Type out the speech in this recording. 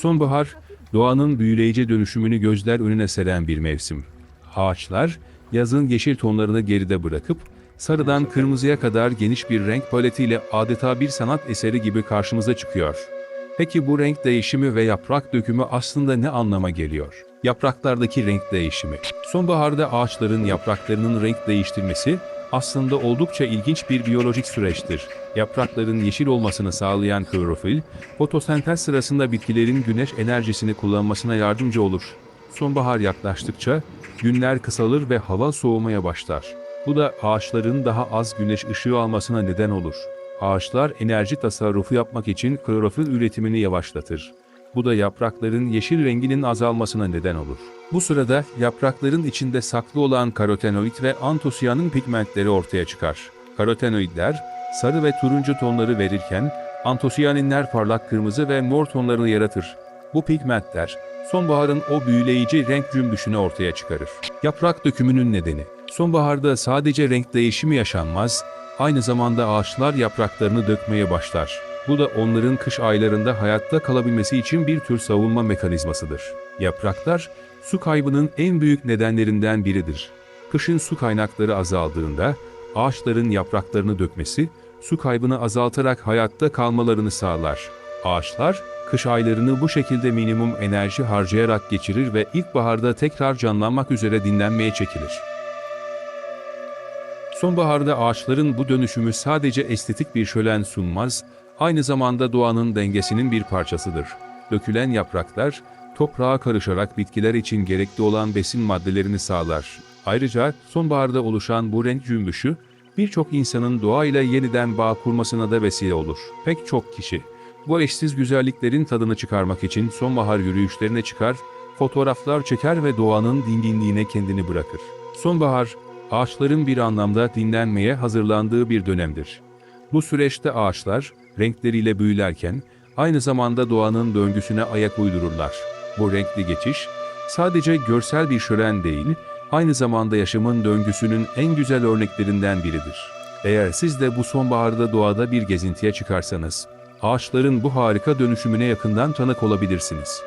Sonbahar, doğanın büyüleyici dönüşümünü gözler önüne seren bir mevsim. Ağaçlar, yazın yeşil tonlarını geride bırakıp, sarıdan kırmızıya kadar geniş bir renk paletiyle adeta bir sanat eseri gibi karşımıza çıkıyor. Peki bu renk değişimi ve yaprak dökümü aslında ne anlama geliyor? Yapraklardaki renk değişimi. Sonbaharda ağaçların yapraklarının renk değiştirmesi aslında oldukça ilginç bir biyolojik süreçtir. Yaprakların yeşil olmasını sağlayan klorofil, fotosentez sırasında bitkilerin güneş enerjisini kullanmasına yardımcı olur. Sonbahar yaklaştıkça günler kısalır ve hava soğumaya başlar. Bu da ağaçların daha az güneş ışığı almasına neden olur. Ağaçlar enerji tasarrufu yapmak için klorofil üretimini yavaşlatır. Bu da yaprakların yeşil renginin azalmasına neden olur. Bu sırada yaprakların içinde saklı olan karotenoid ve antosiyanın pigmentleri ortaya çıkar. Karotenoidler sarı ve turuncu tonları verirken antosiyaninler parlak kırmızı ve mor tonlarını yaratır. Bu pigmentler sonbaharın o büyüleyici renk cümbüşünü ortaya çıkarır. Yaprak dökümünün nedeni Sonbaharda sadece renk değişimi yaşanmaz, aynı zamanda ağaçlar yapraklarını dökmeye başlar. Bu da onların kış aylarında hayatta kalabilmesi için bir tür savunma mekanizmasıdır. Yapraklar, su kaybının en büyük nedenlerinden biridir. Kışın su kaynakları azaldığında, ağaçların yapraklarını dökmesi, su kaybını azaltarak hayatta kalmalarını sağlar. Ağaçlar, kış aylarını bu şekilde minimum enerji harcayarak geçirir ve ilkbaharda tekrar canlanmak üzere dinlenmeye çekilir. Sonbaharda ağaçların bu dönüşümü sadece estetik bir şölen sunmaz, aynı zamanda doğanın dengesinin bir parçasıdır. Dökülen yapraklar, toprağa karışarak bitkiler için gerekli olan besin maddelerini sağlar. Ayrıca sonbaharda oluşan bu renk cümbüşü, birçok insanın doğayla yeniden bağ kurmasına da vesile olur. Pek çok kişi, bu eşsiz güzelliklerin tadını çıkarmak için sonbahar yürüyüşlerine çıkar, fotoğraflar çeker ve doğanın dinginliğine kendini bırakır. Sonbahar, ağaçların bir anlamda dinlenmeye hazırlandığı bir dönemdir. Bu süreçte ağaçlar, renkleriyle büyülerken, aynı zamanda doğanın döngüsüne ayak uydururlar. Bu renkli geçiş, sadece görsel bir şölen değil, aynı zamanda yaşamın döngüsünün en güzel örneklerinden biridir. Eğer siz de bu sonbaharda doğada bir gezintiye çıkarsanız, ağaçların bu harika dönüşümüne yakından tanık olabilirsiniz.